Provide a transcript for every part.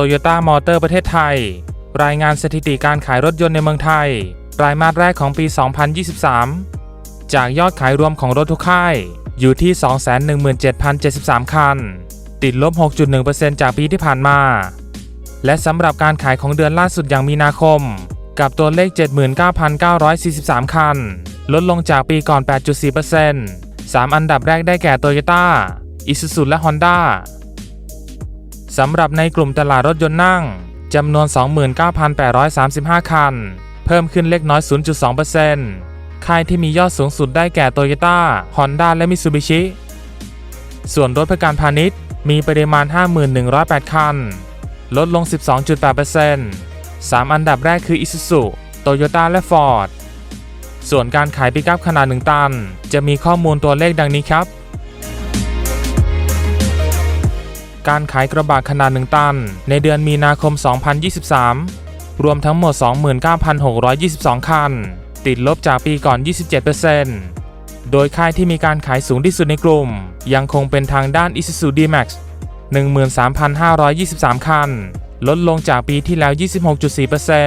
Toyota Motor ประเทศไทย รายงานสถิติการขายรถยนต์ในเมืองไทย รายมาสแรกของปี 2023 จากยอดขายรวมของรถทุกค่าย อยู่ที่ 217,073 คัน ติดลบ 6.1%จากปีที่ผ่านมา และสำหรับการขายของเดือนล่าสุดอย่างมีนาคม กับตัวเลข 79,943 คัน ลดลงจากปีก่อน 8.4% 3 อันดับแรกได้แก่ Toyota, Isuzu และ Honda สำหรับในกลุ่มตลาดรถยนต์นั่งจำนวน 29,835 คัน เพิ่มขึ้นเล็กน้อย 0.2%ค่ายที่มียอดสูงสุดได้แก่ Toyota, Honda และ Mitsubishi ส่วนรถเพื่อการพาณิชย์ มีปริมาณ 5,108 คัน ลดลง 12.8% 3 อันดับแรกคือ Isuzu, Toyota และ Ford ส่วนการขายปิกัพขนาด 1 ตัน จะมีข้อมูลตัวเลขดังนี้ครับ การขายกระบะขนาด 1 ตัน ในเดือนมีนาคม 2023 รวมทั้งหมด 29,622 คัน ติดลบจากปีก่อน 27%โดยค่ายที่มีการขายสูงที่สุดในกลุ่ม ยังคงเป็นทางด้าน Isuzu D-Max 13,523 คัน ลดลงจากปีที่แล้ว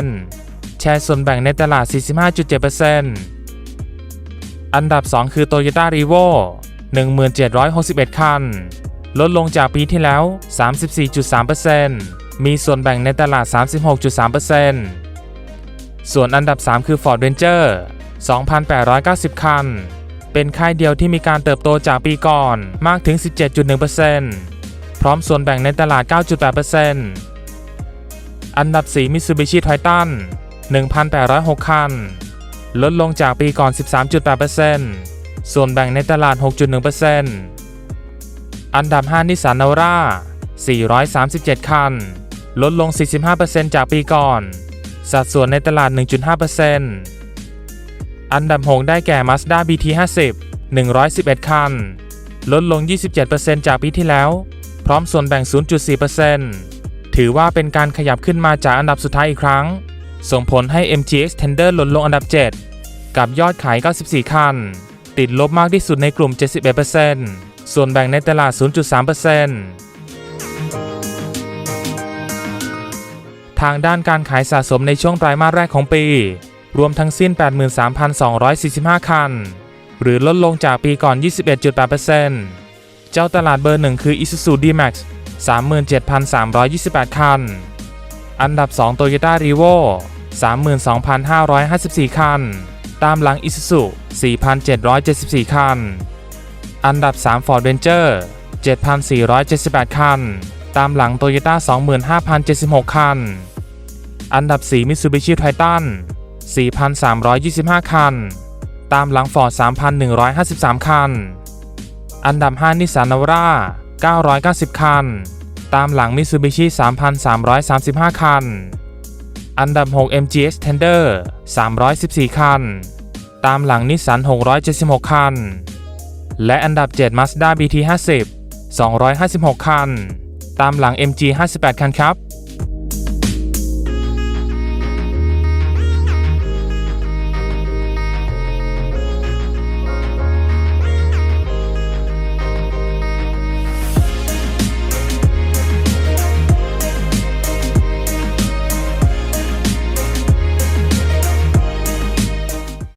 26.4%แชร์ส่วนแบ่งในตลาด 45.7%อันดับ 2 คือ Toyota r e v o 1761 คัน ลดลงจากปีที่แล้ว 34.3%มีส่วนแบ่งในตลาด 36.3%ส่วนอันดับ 3 คือ Ford Ranger 2,890 คัน เป็นค่ายเดียวที่มีการเติบโตจากปีก่อนมากถึง 17.1%พร้อมส่วนแบ่งในตลาด 9.8%อันดับ 4 Mitsubishi Triton 1,806 คัน ลดลงจากปีก่อน 13.8%ส่วนแบ่งในตลาด 6.1% อันดับ 5 นิสสันนาวร่า437 คัน ลดลง 45%จากปีก่อน สัดส่วนในตลาด 1.5%อันดับ 6 ได้แก่ Mazda BT50 111 คัน ลดลง 27%จากปีที่แล้ว พร้อมส่วนแบ่ง 0.4%ถือว่าเป็นการขยับขึ้นมาจากอันดับสุดท้ายอีกครั้ง ส่งผลให้ MGX TENDER ลดลงอันดับ 7 กับยอดขาย 94 คัน ติดลบมากที่สุดในกลุ่ม 71% ส่วนแบ่งในตลาด 0.3%ทางด้านการขายสะสมในช่วงไตรมาสแรกของปี รวมทั้งสิ้น 83,245 คัน หรือลดลงจากปีก่อน 21.8%เจ้าตลาดเบอร์หนึ่งคือ Isuzu D-Max 37,328 คัน อันดับ 2 Toyota r e v o 32,554 คัน ตามหลัง Isuzu 4,774 คัน อันดับ 3 Ford Ranger 7,478 คัน ตามหลัง Toyota 25,076 คัน อันดับ 4 Mitsubishi Triton 4,325 คัน ตามหลัง Ford 3,153 คัน อันดับ 5 Nissan Navara 990 คัน ตามหลัง Mitsubishi 3,335 คัน อันดับ 6 MG Extender 314 คัน ตามหลังนิสสัน676 คัน และอันดับ 7 Mazda BT50 256 คัน ตามหลัง MG 58 คันครับ